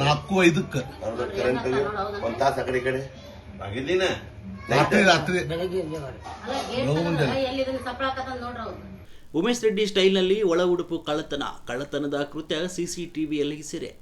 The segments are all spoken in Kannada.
ನಾಲ್ಕು. ಐದಕ್ಕೆ. ಅರ್ಧ ಕರೆಂಟ್ ಒಂದ್ ತಾಸ ಆ ಕಡೆ ಈ ಕಡೆ. ರಾತ್ರಿ ರಾತ್ರಿ. ಮುಂಜಾನೆ. ಉಮೇಶ್ ರೆಡ್ಡಿ ಸ್ಟೈಲ್ನಲ್ಲಿ ಒಳ ಉಡುಪು ಕಳ್ಳತನ. ಕಳ್ಳತನದ ಕೃತ್ಯ ಸಿಸಿಟಿವಿಯಲ್ಲಿ ಸೆರೆ.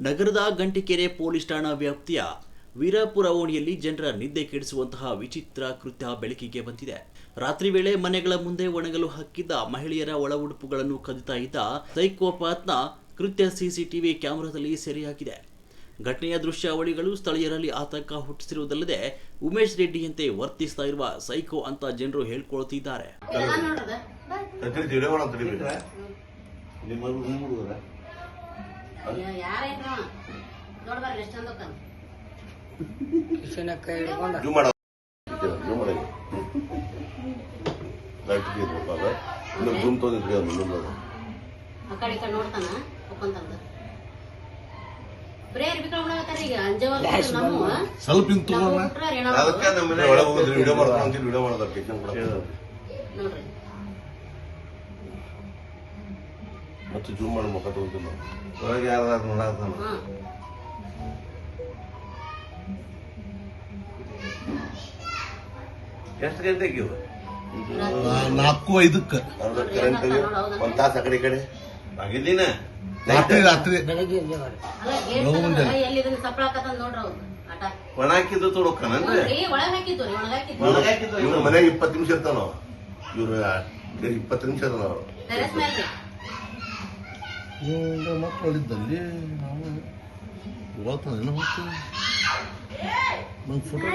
ನಗರದ ಗಂಟಿಕೆರೆ ಪೊಲೀಸ್ ಠಾಣಾ ವ್ಯಾಪ್ತಿಯ ವೀರಾಪುರ ಓಣಿಯಲ್ಲಿ ಜನರ ನಿದ್ದೆ ಕೆಡಿಸುವಂತಹ ವಿಚಿತ್ರ ಕೃತ್ಯ ಬೆಳಕಿಗೆ ಬಂದಿದೆ. ರಾತ್ರಿ ವೇಳೆ ಮನೆಗಳ ಮುಂದೆ ಒಣಗಲು ಹಾಕಿದ್ದ ಮಹಿಳೆಯರ ಒಳ ಉಡುಪುಗಳನ್ನು ಕದಿತಾ ಇದ್ದ ಸೈಕೋಪಾತ್ನ ಕೃತ್ಯ ಸಿಸಿಟಿವಿ ಕ್ಯಾಮೆರಾದಲ್ಲಿ ಸೆರೆಯಾಗಿದೆ ಘಟನೆಯ ದೃಶ್ಯಾವಳಿಗಳು ಸ್ಥಳೀಯರಲ್ಲಿ ಆತಂಕ ಹುಟ್ಟಿಸಿರುವುದಲ್ಲದೆ ಉಮೇಶ್ ರೆಡ್ಡಿಯಂತೆ ವರ್ತಿಸ್ತಾ ಇರುವ ಸೈಕೋ ಅಂತ ಜನರು ಹೇಳ್ಕೊಳ್ತಿದ್ದಾರೆ. ಜೂಮ್ ಆ ಕಡೆ ಈ ಕಡೆ ನೋಡ್ತಾನ? ಒಪ್ಪಂತಂದ ಬರೇ ಅರ್ಬಿ ಕಳ್ಕೊಂಡಾಗತ್ತಾರ ಈಗ? ಅಂಜವಾದ ನಮ್ಮ ಸ್ವಲ್ಪ ಅದಕ್ಕೆ ನಮ್ಮ ಒಳಗೆ ಹೋಗಿದ್ರಿ ವಿಡಿಯೋ ವಿಡಿಯೋ ಕೂಡ ನೋಡ್ರಿ. ಮತ್ತೆ ಜೂಮ್ ಮಾಡಿ ಮುಖ ತಗೋತೀವಿ ನಾವು ಒಳಗೆ ಯಾರು ನೋಡಾತಾನ ಎಷ್ಟು ಗಂಟೆಗೆ? ನಾಲ್ಕು ಐದಕ್ಕೆ. ಕರೆಂಟ್ ಒಂದ್ ತಾಸ ಆ ಕಡೆ ಈ ಕಡೆ. ಆಗಿದ್ದೀನ ರಾತ್ರಿ ರಾತ್ರಿ. ಒಣ ಹಾಕಿದ್ದು ತೊಡೋಕನನ್ರಿ ನೋಡ್ರಿ ಒಳಗ್ ಹಾಕಿದ್ದು ಇವ್ರ ಮನ್ಯಾಗ ಇಪ್ಪತ್ತು ನಿಮಿಷ ಇರ್ತಾವ ನಾವು ಇವ್ರು ಇಪ್ಪತ್ತು ನಿಮಿಷ ಇರ್ತಾವ ನಾವು ಮಕ್ಕಳಿದ್ದಲ್ಲಿ ನಾವು ಇವತ್ತು ಏನೋ ಹೋಗ್ತೀವಿ ನಂಗೆ ಫೋಟೋ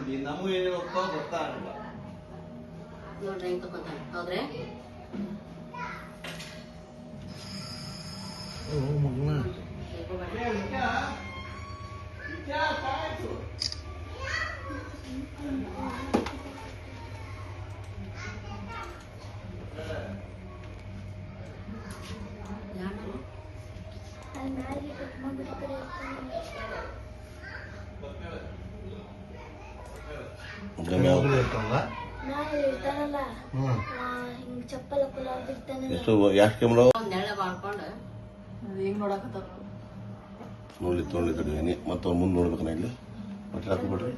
ನಮಗೂ ಏನೇನಪ್ಪ ಗೊತ್ತಾಗಲ್ಲ ನೋಡ್ರಿ ಹೆಂಗ್ ತಕೊಂತಾನ ಹೌದ್ರಿ ಮಗನ ಯಾರು ಎಷ್ಟು ಎಷ್ಟು ಕ್ಯಾಮ್ರಾ ನೋಡ್ಲಿ ತೊಗೊಳ್ಳಿ ತಡಿ. ಮತ್ತೆ ಮುಂದೆ ನೋಡ್ಬೇಕು ನಾ ಇಲ್ಲಿ. ಮತ್ತೆ ಹಾಕ್ಬಿಡ್ರಿ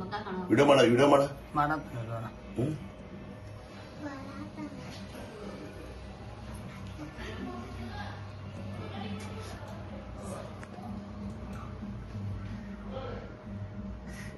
ಮಕ್ಕ ಕಾಣೋ ವಿಡಿಯೋ ಮಾಡ ವಿಡಿಯೋ ಮಾಡ. ಹ್ಮ್?